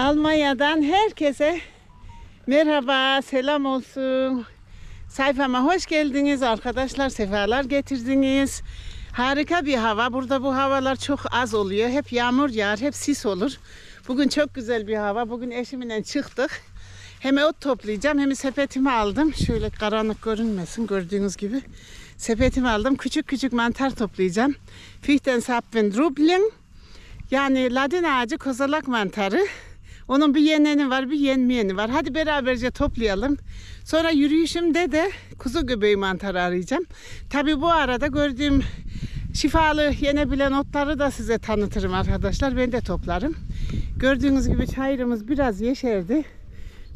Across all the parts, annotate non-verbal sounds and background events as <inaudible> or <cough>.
Almanya'dan herkese merhaba, selam olsun. Sayfama hoş geldiniz arkadaşlar, sefalar getirdiniz. Harika bir hava. Burada bu havalar çok az oluyor. Hep yağmur yağar, hep sis olur. Bugün çok güzel bir hava. Bugün eşimle çıktık. Hem ot toplayacağım hem sepetimi aldım. Şöyle karanlık görünmesin gördüğünüz gibi. Sepetimi aldım. Küçük küçük mantar toplayacağım. Fichtensapfen Rubling. Yani ladin ağacı kozalak mantarı. Onun bir yeneni var bir yenmeyeni var. Hadi beraberce toplayalım. Sonra yürüyüşümde de kuzu göbeği mantarı arayacağım. Tabi bu arada gördüğüm şifalı yenebilen otları da size tanıtırım arkadaşlar. Ben de toplarım. Gördüğünüz gibi çayırımız biraz yeşerdi.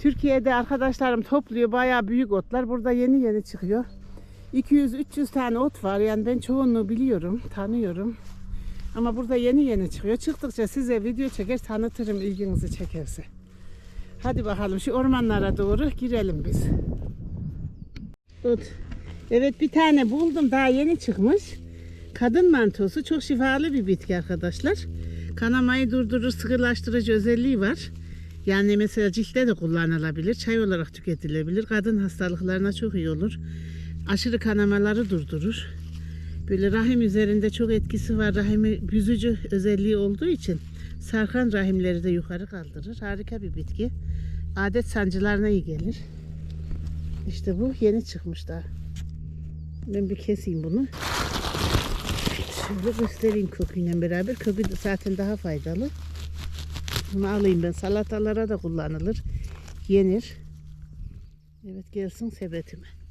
Türkiye'de arkadaşlarım topluyor bayağı büyük otlar. Burada yeni yeni çıkıyor. 200-300 tane ot var. Yani ben çoğunluğu biliyorum, tanıyorum. Ama burada yeni yeni çıkıyor. Çıktıkça size video çeker tanıtırım ilginizi çekerse. Hadi bakalım şu ormanlara doğru girelim biz. Ot. Evet bir tane buldum daha yeni çıkmış. Kadın mantosu çok şifalı bir bitki arkadaşlar. Kanamayı durdurur, sıkılaştırıcı özelliği var. Yani mesela ciltte de kullanılabilir, çay olarak tüketilebilir. Kadın hastalıklarına çok iyi olur. Aşırı kanamaları durdurur. Böyle rahim üzerinde çok etkisi var. Rahimi büzücü özelliği olduğu için sarkan rahimleri de yukarı kaldırır. Harika bir bitki. Adet sancılarına iyi gelir. İşte bu yeni çıkmış daha. Ben bir keseyim bunu. Şöyle göstereyim köküyle beraber. Kökü de zaten daha faydalı. Bunu alayım ben. Salatalara da kullanılır. Yenir. Evet gelsin sepetime.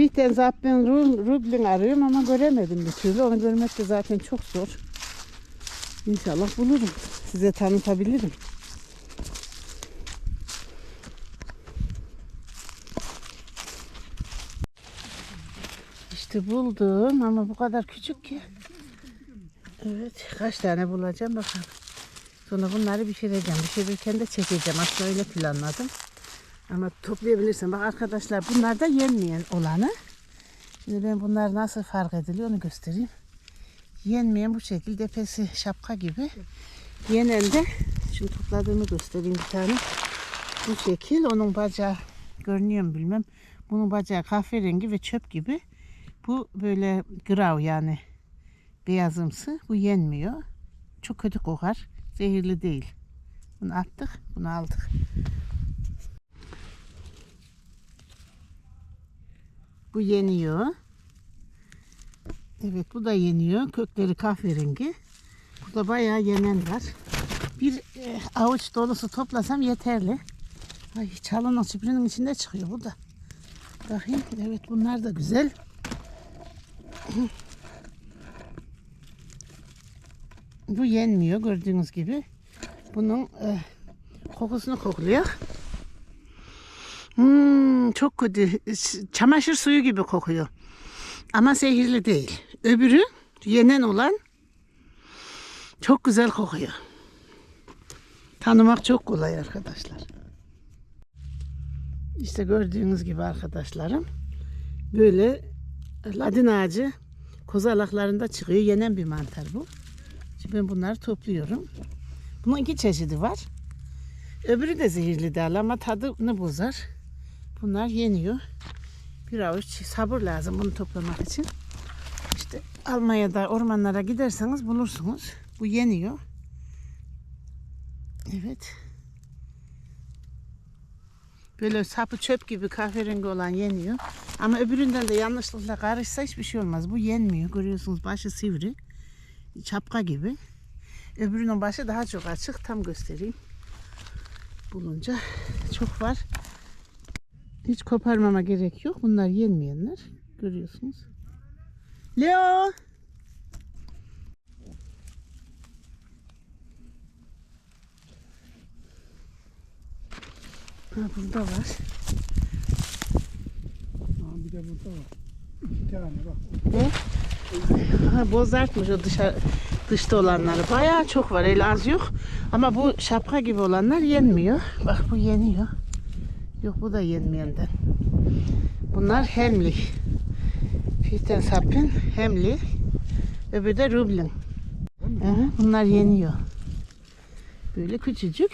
Fichten Zappen Rubling arıyorum ama göremedim bir türlü. Onu görmek de zaten çok zor. İnşallah bulurum. Size tanıtabilirim. İşte buldum ama bu kadar küçük ki. Evet kaç tane bulacağım bakalım. Sonra bunları pişireceğim. Pişirirken de çekeceğim. Aslında öyle planladım. Ama toplayabilirsin. Bak arkadaşlar bunlar da yenmeyen olanı. Şimdi ben bunlar nasıl fark ediliyor onu göstereyim. Yenmeyen bu şekilde pesi şapka gibi. Yenen de şimdi topladığımı göstereyim bir tane. Bu şekil onun bacağı görünüyor mu bilmem. Bunun bacağı kahverengi ve çöp gibi. Bu böyle grav yani beyazımsı. Bu yenmiyor. Çok kötü kokar. Zehirli değil. Bunu attık. Bunu aldık. Bu yeniyor. Evet bu da yeniyor. Kökleri kahverengi. Burada bayağı yenen var. Bir e, avuç dolusu toplasam yeterli. Ay çalının süpürünün içinde çıkıyor bu da. Bakayım. Evet bunlar da güzel. Bu yenmiyor gördüğünüz gibi. Bunun e, kokusunu kokluyor. Çok kötü. Çamaşır suyu gibi kokuyor. Ama zehirli değil. Öbürü yenen olan çok güzel kokuyor. Tanımak çok kolay arkadaşlar. İşte gördüğünüz gibi arkadaşlarım böyle ladin ağacı kozalaklarında çıkıyor. Yenen bir mantar bu. Şimdi ben bunları topluyorum. Bunun iki çeşidi var. Öbürü de zehirli değil ama tadını bozar. Bunlar yeniyor. Bir avuç sabır lazım bunu toplamak için. İşte Almanya'da ormanlara giderseniz bulursunuz. Bu yeniyor. Evet. Böyle sapı çöp gibi kahverengi olan yeniyor. Ama öbüründen de yanlışlıkla karışsa hiçbir şey olmaz. Bu yenmiyor. Görüyorsunuz başı sivri. Çapka gibi. Öbürünün başı daha çok açık. Tam göstereyim. Bulunca çok var. Hiç koparmama gerek yok. Bunlar yenmeyenler. Görüyorsunuz. Leo! Ha, burada var. Aa, bir de burada var. İki tane bak. Ne? Ha, bozartmış o dışarı, dışta olanları. Bayağı çok var. El az yok. Ama bu şapka gibi olanlar yenmiyor. Bak bu yeniyor. Yok bu da yenmeyenden. Bunlar hemlik. Fichtensappen, Hemli, öbürü de Rublin. Aha, bunlar yeniyor. Böyle küçücük.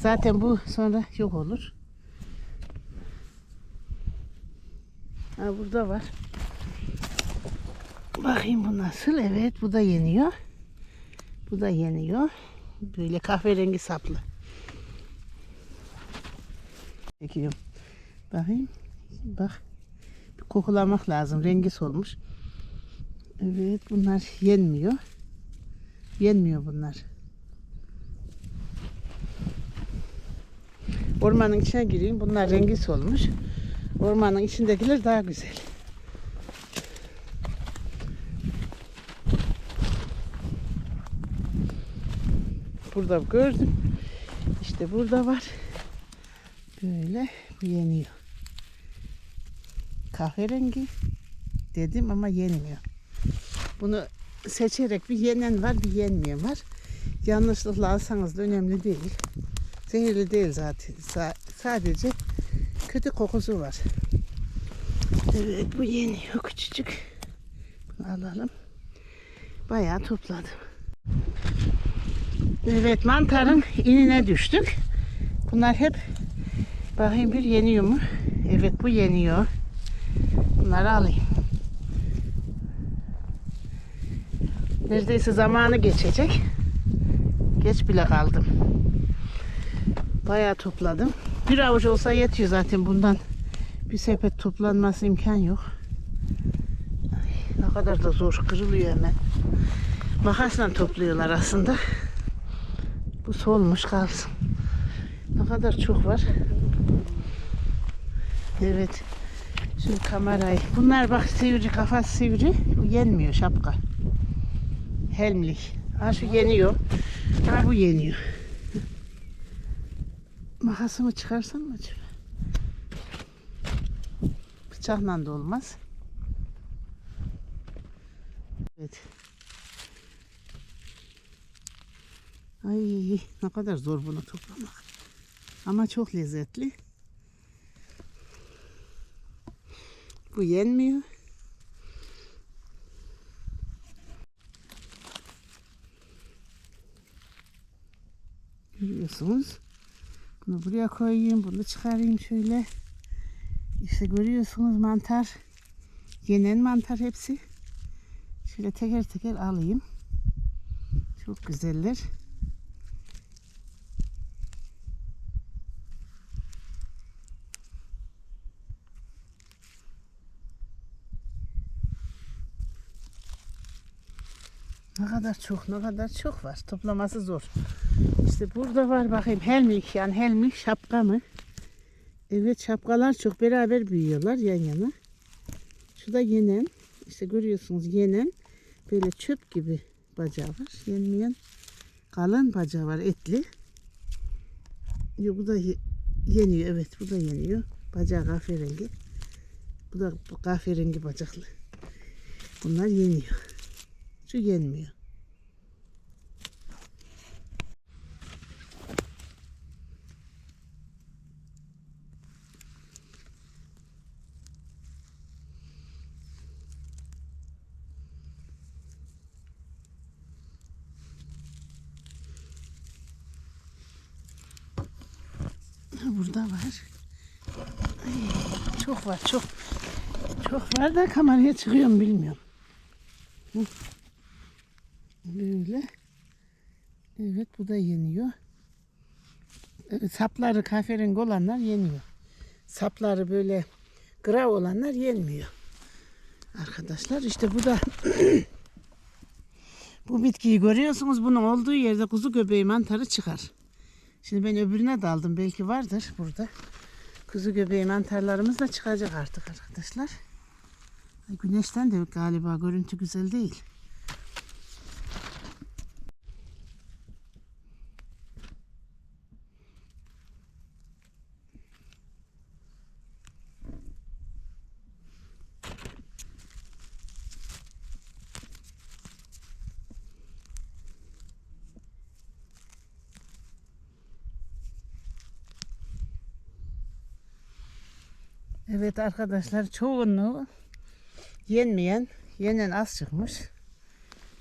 Zaten bu sonra yok olur. Ha, burada var. Bakayım bu nasıl? Evet bu da yeniyor. Bu da yeniyor. Böyle kahverengi saplı. Çekiyorum. Bakayım. Bak. Bir kokulamak lazım. Rengi solmuş. Evet bunlar yenmiyor. Yenmiyor bunlar. Ormanın içine gireyim. Bunlar rengi solmuş. Ormanın içindekiler daha güzel. Burada gördüm. İşte burada var. Böyle yeniyor. Kahverengi dedim ama yenmiyor. Bunu seçerek bir yenen var bir yenmeyen var. Yanlışlıkla alsanız da önemli değil. Zehirli değil zaten. Sa- sadece kötü kokusu var. Evet bu yeniyor küçücük. Bunu alalım. Bayağı topladım. Evet mantarın inine düştük. Bunlar hep bakayım bir yeniyor mu? Evet bu yeniyor. Bunları alayım. Neredeyse zamanı geçecek. Geç bile kaldım. Bayağı topladım. Bir avuç olsa yetiyor zaten bundan. Bir sepet toplanması imkan yok. Ay, ne kadar da zor kırılıyor hemen. Makasla topluyorlar aslında. Bu solmuş kalsın. Ne kadar çok var. Evet. Şimdi kamerayı. Bunlar bak sivri kafası sivri. Bu yenmiyor şapka. Helmlik. Ha şu yeniyor. Ha bu yeniyor. Makasımı çıkarsam mı acaba? Bıçakla da olmaz. Evet. Ay ne kadar zor bunu toplamak. Ama çok lezzetli. Bu yenmiyor. Görüyorsunuz. Bunu buraya koyayım. Bunu çıkarayım şöyle. İşte görüyorsunuz mantar. Yenen mantar hepsi. Şöyle teker teker alayım. Çok güzeller. Ne kadar çok, ne kadar çok var. Toplaması zor. İşte burada var bakayım helmik yani helmik şapka mı? Evet şapkalar çok beraber büyüyorlar yan yana. Şu da yenen. İşte görüyorsunuz yenen. Böyle çöp gibi bacağı var. Yenmeyen kalın bacağı var etli. Yo, bu da ye- yeniyor evet bu da yeniyor. Bacağı kahverengi. Bu da kahverengi bacaklı. Bunlar yeniyor. Şu yenmiyor. Ha, Burada var. Ay, çok var çok. Da kameraya çıkıyorum bilmiyorum. Böyle. Evet bu da yeniyor. Sapları kahverengi olanlar yeniyor. Sapları böyle grav olanlar yenmiyor. Arkadaşlar işte bu da <clears throat> bu bitkiyi görüyorsunuz. Bunun olduğu yerde kuzu göbeği mantarı çıkar. Şimdi ben öbürüne daldım. Belki vardır burada. Kuzu göbeği mantarlarımız da çıkacak artık arkadaşlar. Güneşten de galiba görüntü güzel değil. Evet arkadaşlar çoğunluğu yenmeyen, yenen az çıkmış.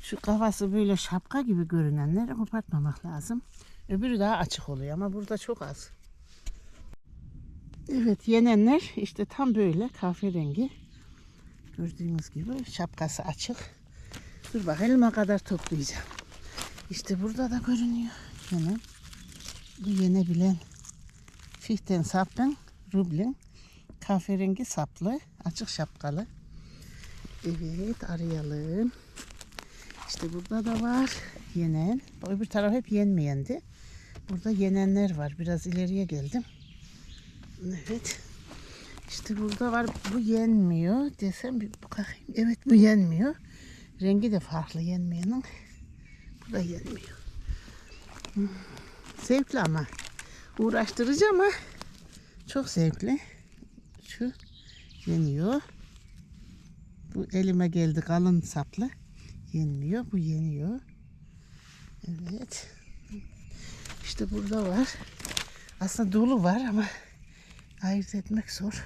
Şu kafası böyle şapka gibi görünenleri kopartmamak lazım. Öbürü daha açık oluyor ama burada çok az. Evet yenenler işte tam böyle kahverengi. Gördüğünüz gibi şapkası açık. Dur bak elma kadar toplayacağım. İşte burada da görünüyor. Yenen. Bu yenebilen Fichten sapın, rublin, kahverengi saplı, açık şapkalı. Evet arayalım. İşte burada da var yenen. Öbür taraf hep yenmeyendi. Burada yenenler var. Biraz ileriye geldim. Evet. İşte burada var. Bu yenmiyor desem bir bakayım. Evet bu yenmiyor. Rengi de farklı yenmeyenin. Bu da yenmiyor. Hmm. Zevkli ama. Uğraştırıcı ama çok zevkli. Şu yeniyor. Bu elime geldi kalın saplı. Yenmiyor. Bu yeniyor. Evet. İşte burada var. Aslında dolu var ama ayırt etmek zor.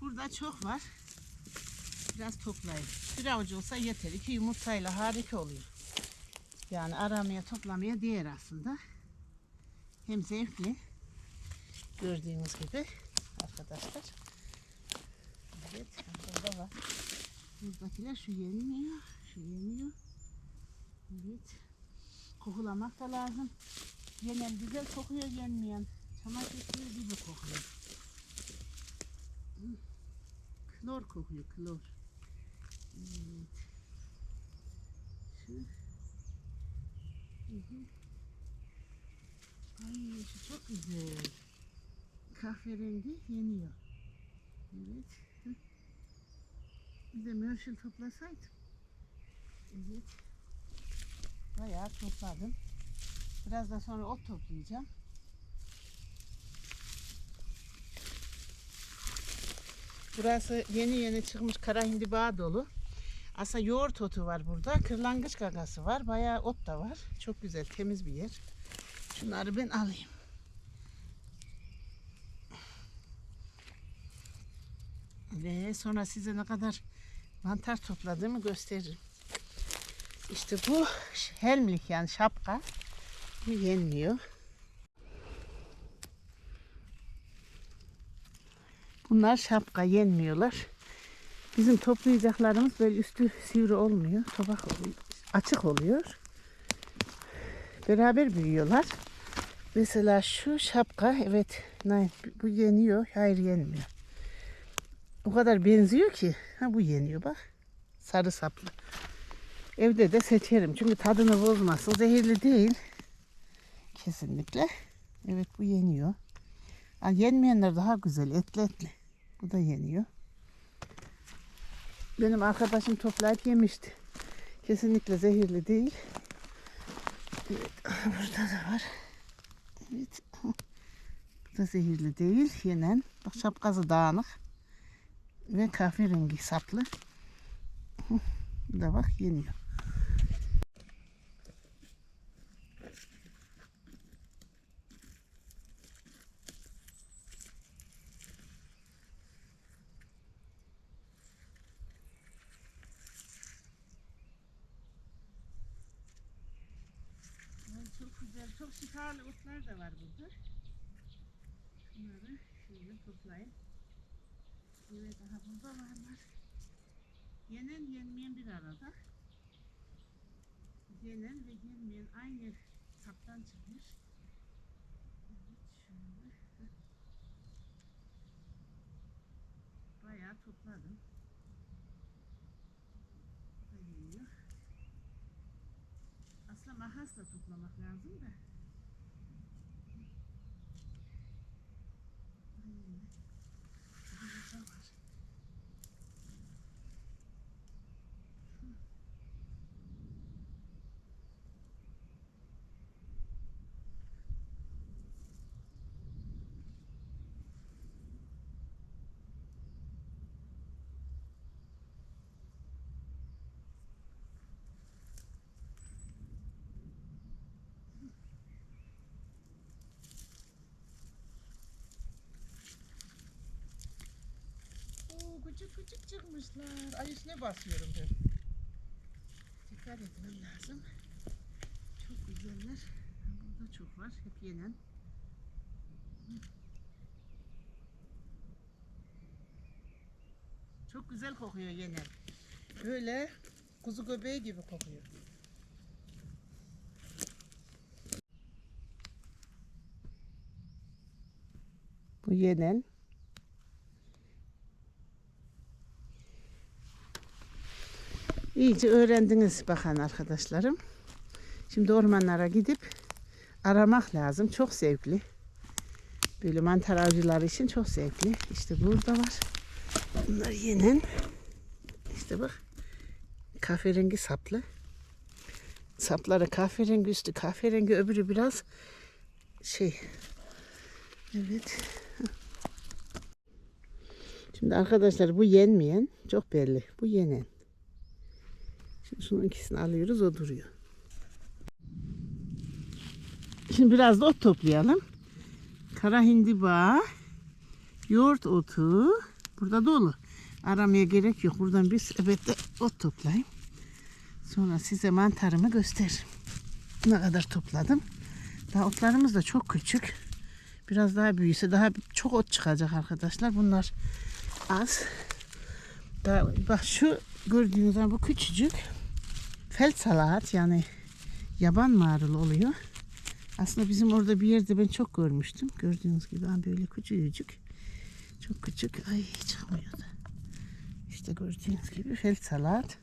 Burada çok var. Biraz toplayayım. Bir avuç olsa yeter. İki yumurtayla harika oluyor. Yani aramaya toplamaya değer aslında. Hem zevkli. Gördüğünüz gibi arkadaşlar. Evet burada var. Buradakiler şu yenmiyor. Şu yeniyor. Evet. Kokulamak da lazım. Yenen güzel kokuyor yenmeyen. Çamaşır suyu gibi kokuyor. Klor kokuyor klor. Şu. Hı. Ay şu çok güzel. Kahverengi yeniyor. Evet. Hı. Bir de toplasaydım. Evet. Bayağı topladım. Biraz da sonra ot toplayacağım. Burası yeni yeni çıkmış kara hindiba dolu. Aslında yoğurt otu var burada. Kırlangıç gagası var. Bayağı ot da var. Çok güzel, temiz bir yer. Şunları ben alayım. Ve sonra size ne kadar mantar topladığımı gösteririm. İşte bu helmlik yani şapka. Bu yenmiyor. Bunlar şapka yenmiyorlar. Bizim toplayacaklarımız böyle üstü sivri olmuyor. Tabak. Açık oluyor. Beraber büyüyorlar. Mesela şu şapka evet bu yeniyor. Hayır yenmiyor. O kadar benziyor ki. Ha bu yeniyor bak. Sarı saplı. Evde de seçerim. Çünkü tadını bozmasın. Zehirli değil. Kesinlikle. Evet bu yeniyor. Yani yenmeyenler daha güzel. Etli etli. Bu da yeniyor. Benim arkadaşım toplayıp yemişti. Kesinlikle zehirli değil. Evet, burada da var. Evet. Bu da zehirli değil. Yenen. Bak şapkası dağınık. Ve kahverengi saplı. Bu da bak yeniyor. Ay, çok güzel, çok otlar da var burada. Şunları şöyle toplayın. Evet, aha burada varlar. Yenen yenmeyen bir arada. Yenen ve yenmeyen aynı saptan çıkmış. Evet, şöyle. Bayağı topladım. Aslında makasla toplamak lazım da. Aynen. Burada var. Küçük küçük çıkmışlar. Ay üstüne basıyorum ben. Dikkat etmem lazım. Çok güzeller. Burada çok var. Hep yenen. Çok güzel kokuyor yenen. Böyle kuzu göbeği gibi kokuyor. Bu yenen. İyice öğrendiniz bakan arkadaşlarım. Şimdi ormanlara gidip aramak lazım. Çok zevkli. Böyle mantar avcıları için çok zevkli. İşte burada var. Bunlar yenen. İşte bak. Kahverengi saplı. Sapları kahverengi üstü kahverengi öbürü biraz şey. Evet. Şimdi arkadaşlar bu yenmeyen çok belli. Bu yenen. Şimdi şunun ikisini alıyoruz o duruyor. Şimdi biraz da ot toplayalım. Kara hindiba, yoğurt otu burada dolu. Aramaya gerek yok. Buradan bir evet de ot toplayayım. Sonra size mantarımı gösteririm. Ne kadar topladım. Daha otlarımız da çok küçük. Biraz daha büyüse daha çok ot çıkacak arkadaşlar. Bunlar az. Daha, bak şu gördüğünüz bu küçücük fel salat yani yaban marul oluyor. Aslında bizim orada bir yerde ben çok görmüştüm. Gördüğünüz gibi ha böyle küçücük. Çok küçük. Ay çıkmıyordu. İşte gördüğünüz gibi fel salat.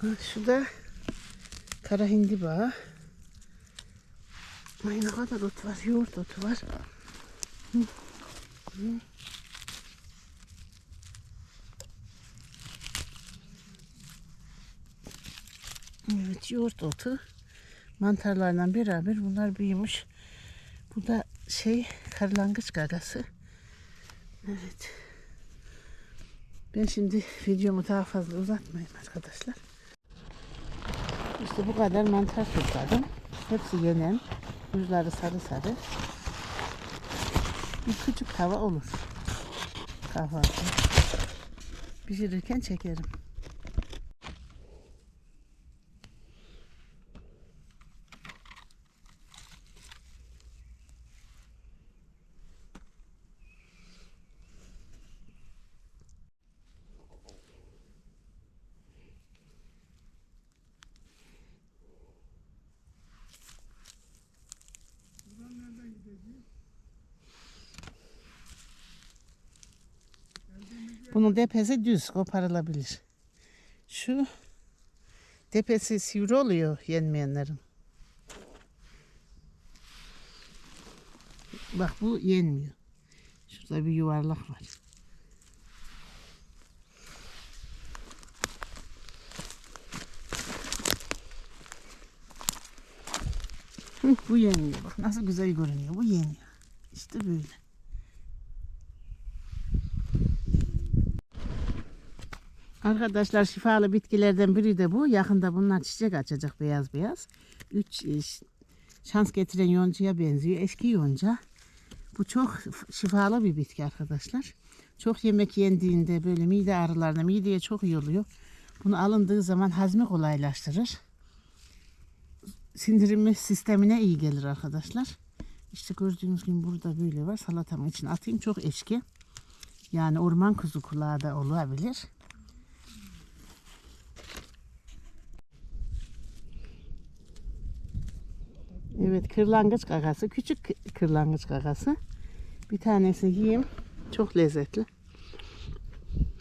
Ha, Şu da kara hindiba. Ay ne kadar ot var. Yoğurt otu var. Hı. Hı. Evet yoğurt otu mantarlarla beraber bunlar büyümüş. Bu da şey karlangıç gagası. Evet. Ben şimdi videomu daha fazla uzatmayayım arkadaşlar. İşte bu kadar mantar topladım. Hepsi yenen. Uçları sarı sarı. Bir küçük tava olur. Kahvaltı. Pişirirken çekerim. Bunun tepesi düz koparılabilir. Şu tepesi sivri oluyor yenmeyenlerin. Bak bu yenmiyor. Şurada bir yuvarlak var. Hı, bu yeniyor. Bak nasıl güzel görünüyor. Bu yeniyor. İşte böyle. Arkadaşlar şifalı bitkilerden biri de bu. Yakında bunlar çiçek açacak beyaz beyaz. Üç e, şans getiren yoncaya benziyor. Eski yonca. Bu çok şifalı bir bitki arkadaşlar. Çok yemek yendiğinde böyle mide ağrılarına mideye çok iyi oluyor. Bunu alındığı zaman hazmi kolaylaştırır. Sindirimi sistemine iyi gelir arkadaşlar. İşte gördüğünüz gibi burada böyle var. Salatamın içine atayım. Çok eşki. Yani orman kuzu kulağı da olabilir. Evet kırlangıç kakası. Küçük kı- kırlangıç kakası. Bir tanesi yiyeyim. Çok lezzetli.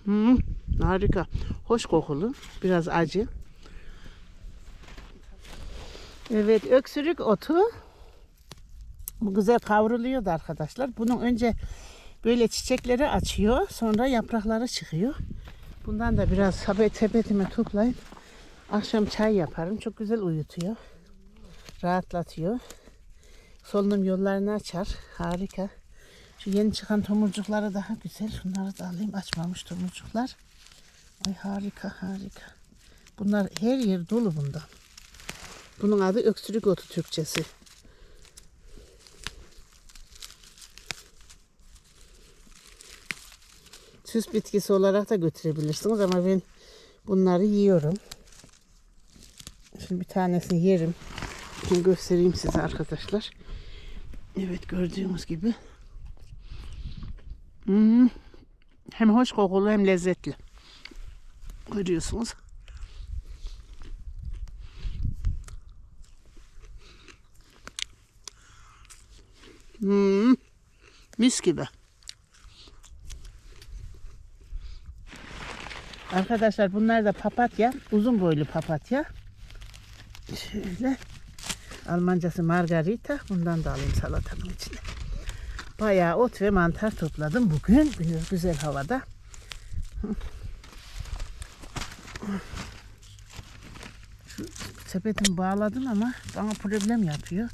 Hmm, harika. Hoş kokulu. Biraz acı. Evet öksürük otu. Bu güzel kavruluyordu arkadaşlar. Bunun önce böyle çiçekleri açıyor. Sonra yaprakları çıkıyor. Bundan da biraz sepet sepetime toplayıp akşam çay yaparım. Çok güzel uyutuyor rahatlatıyor. Solunum yollarını açar. Harika. Şu yeni çıkan tomurcukları daha güzel. Şunları da alayım. Açmamış tomurcuklar. Ay harika harika. Bunlar her yer dolu bundan. Bunun adı öksürük otu Türkçesi. süs bitkisi olarak da götürebilirsiniz ama ben bunları yiyorum. Şimdi bir tanesini yerim. Şimdi göstereyim size arkadaşlar. Evet gördüğünüz gibi. Hmm. Hem hoş kokulu hem lezzetli. Görüyorsunuz. Hmm. Mis gibi. Arkadaşlar bunlar da papatya. Uzun boylu papatya. Şöyle. Almancası margarita. Bundan da alayım salatamın içine. Bayağı ot ve mantar topladım bugün. Güzel, havada. Şu sepetimi bağladım ama bana problem yapıyor.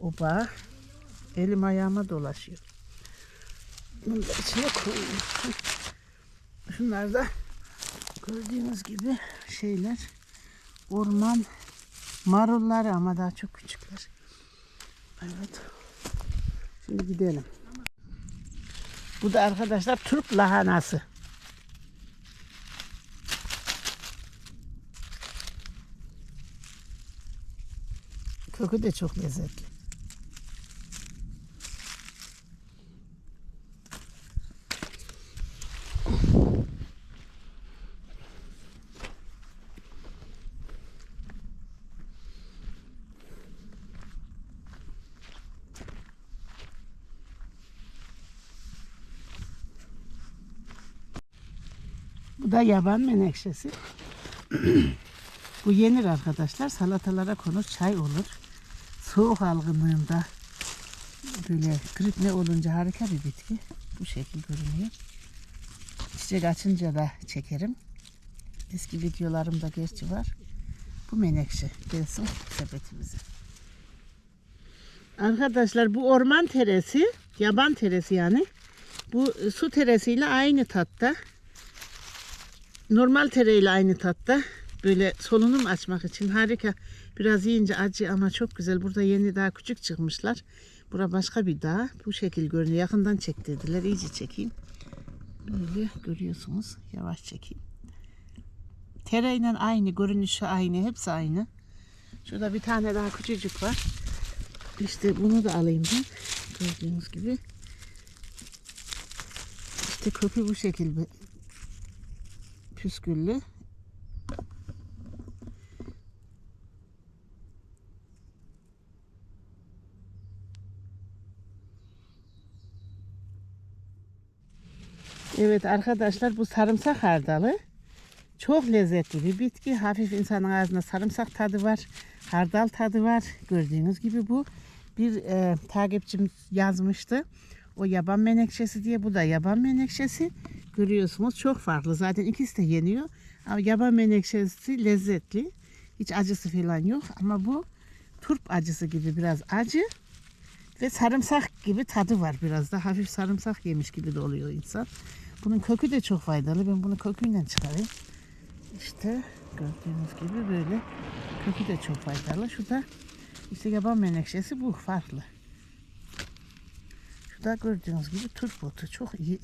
O bağ elim ayağıma dolaşıyor. Bunu da içine koyayım. Şunlar da gördüğünüz gibi şeyler orman marulları ama daha çok küçükler. Evet. Şimdi gidelim. Bu da arkadaşlar Türk lahanası. Kökü de çok lezzetli. Yaban menekşesi. Bu yenir arkadaşlar. Salatalara konur, çay olur. Soğuk algınlığında böyle grip ne olunca harika bir bitki. Bu şekil görünüyor. Çiçek açınca da çekerim. Eski videolarımda gerçi var. Bu menekşe gelsin sepetimize. Arkadaşlar bu orman teresi, yaban teresi yani. Bu su teresiyle aynı tatta. Normal tereyle aynı tatta. Böyle solunum açmak için harika. Biraz yiyince acı ama çok güzel. Burada yeni daha küçük çıkmışlar. Bura başka bir dağ. Bu şekil görünüyor. Yakından çek dediler. İyice çekeyim. Böyle görüyorsunuz. Yavaş çekeyim. Tereyle aynı. Görünüşü aynı. Hepsi aynı. Şurada bir tane daha küçücük var. İşte bunu da alayım ben. Gördüğünüz gibi. İşte kökü bu şekilde püsküllü. Evet arkadaşlar bu sarımsak hardalı. Çok lezzetli bir bitki. Hafif insanın ağzında sarımsak tadı var. Hardal tadı var. Gördüğünüz gibi bu. Bir e, takipçim yazmıştı. O yaban menekşesi diye. Bu da yaban menekşesi. Görüyorsunuz çok farklı. Zaten ikisi de yeniyor. Ama yaban menekşesi lezzetli. Hiç acısı falan yok. Ama bu turp acısı gibi biraz acı. Ve sarımsak gibi tadı var biraz da. Hafif sarımsak yemiş gibi de oluyor insan. Bunun kökü de çok faydalı. Ben bunu köküyle çıkarayım. İşte gördüğünüz gibi böyle kökü de çok faydalı. Şu da işte yaban menekşesi bu farklı. Da gördüğünüz gibi turp otu. Çok iyi.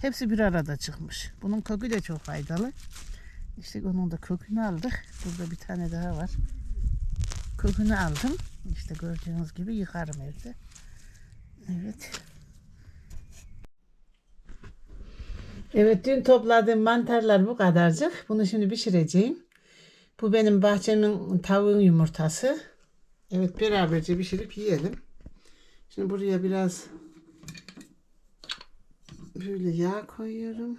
Hepsi bir arada çıkmış. Bunun kökü de çok faydalı. İşte onun da kökünü aldık. Burada bir tane daha var. Kökünü aldım. İşte gördüğünüz gibi yıkarım evde. Evet. Evet dün topladığım mantarlar bu kadarcık. Bunu şimdi pişireceğim. Bu benim bahçemin tavuğun yumurtası. Evet beraberce pişirip yiyelim. Şimdi buraya biraz böyle yağ koyuyorum.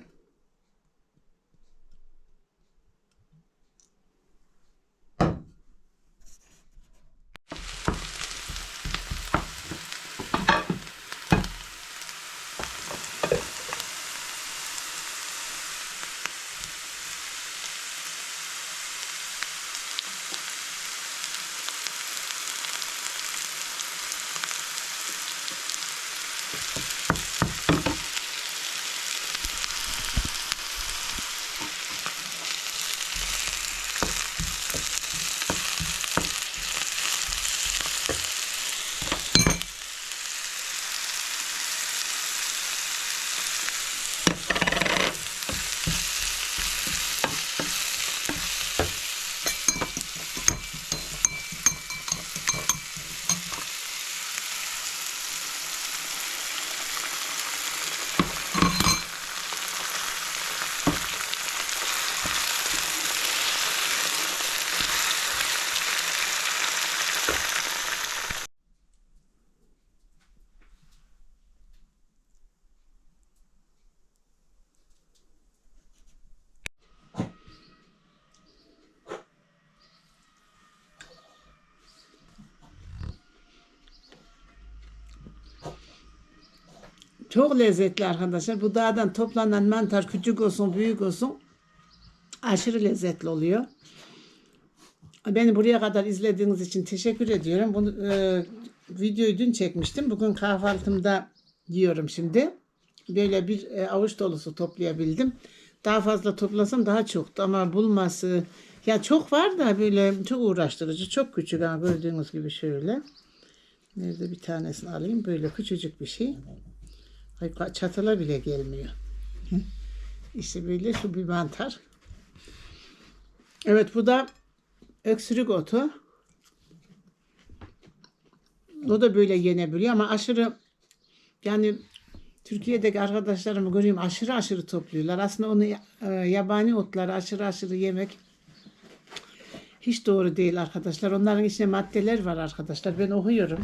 Çok lezzetli arkadaşlar. Bu dağdan toplanan mantar küçük olsun büyük olsun aşırı lezzetli oluyor. Beni buraya kadar izlediğiniz için teşekkür ediyorum. Bunu e, videoyu dün çekmiştim. Bugün kahvaltımda yiyorum şimdi. Böyle bir e, avuç dolusu toplayabildim. Daha fazla toplasam daha çoktu ama bulması ya çok var da böyle çok uğraştırıcı. Çok küçük ha gördüğünüz gibi şöyle. Nerede bir tanesini alayım. Böyle küçücük bir şey. Ay, çatıla bile gelmiyor. İşte böyle şu bir mantar. Evet bu da öksürük otu. O da böyle yenebiliyor ama aşırı yani Türkiye'deki arkadaşlarımı görüyorum aşırı aşırı topluyorlar. Aslında onu e, yabani otları aşırı aşırı yemek hiç doğru değil arkadaşlar. Onların içinde maddeler var arkadaşlar. Ben okuyorum.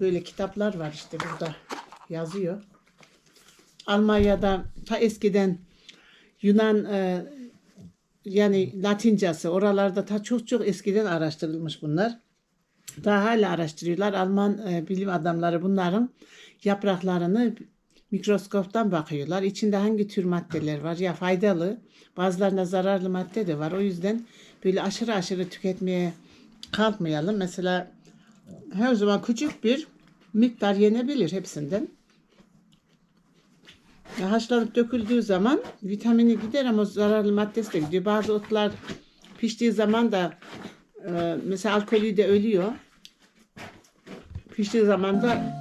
Böyle kitaplar var işte burada yazıyor. Almanya'da ta eskiden Yunan e, yani Latincası oralarda ta çok çok eskiden araştırılmış bunlar. Daha hala araştırıyorlar. Alman e, bilim adamları bunların yapraklarını mikroskoptan bakıyorlar. İçinde hangi tür maddeler var? Ya faydalı, bazılarında zararlı madde de var. O yüzden böyle aşırı aşırı tüketmeye kalkmayalım. Mesela her zaman küçük bir miktar yenebilir hepsinden. Haşlanıp döküldüğü zaman vitamini gider ama zararlı maddesi de gidiyor. Bazı otlar piştiği zaman da e, mesela alkolü de ölüyor. Piştiği zaman da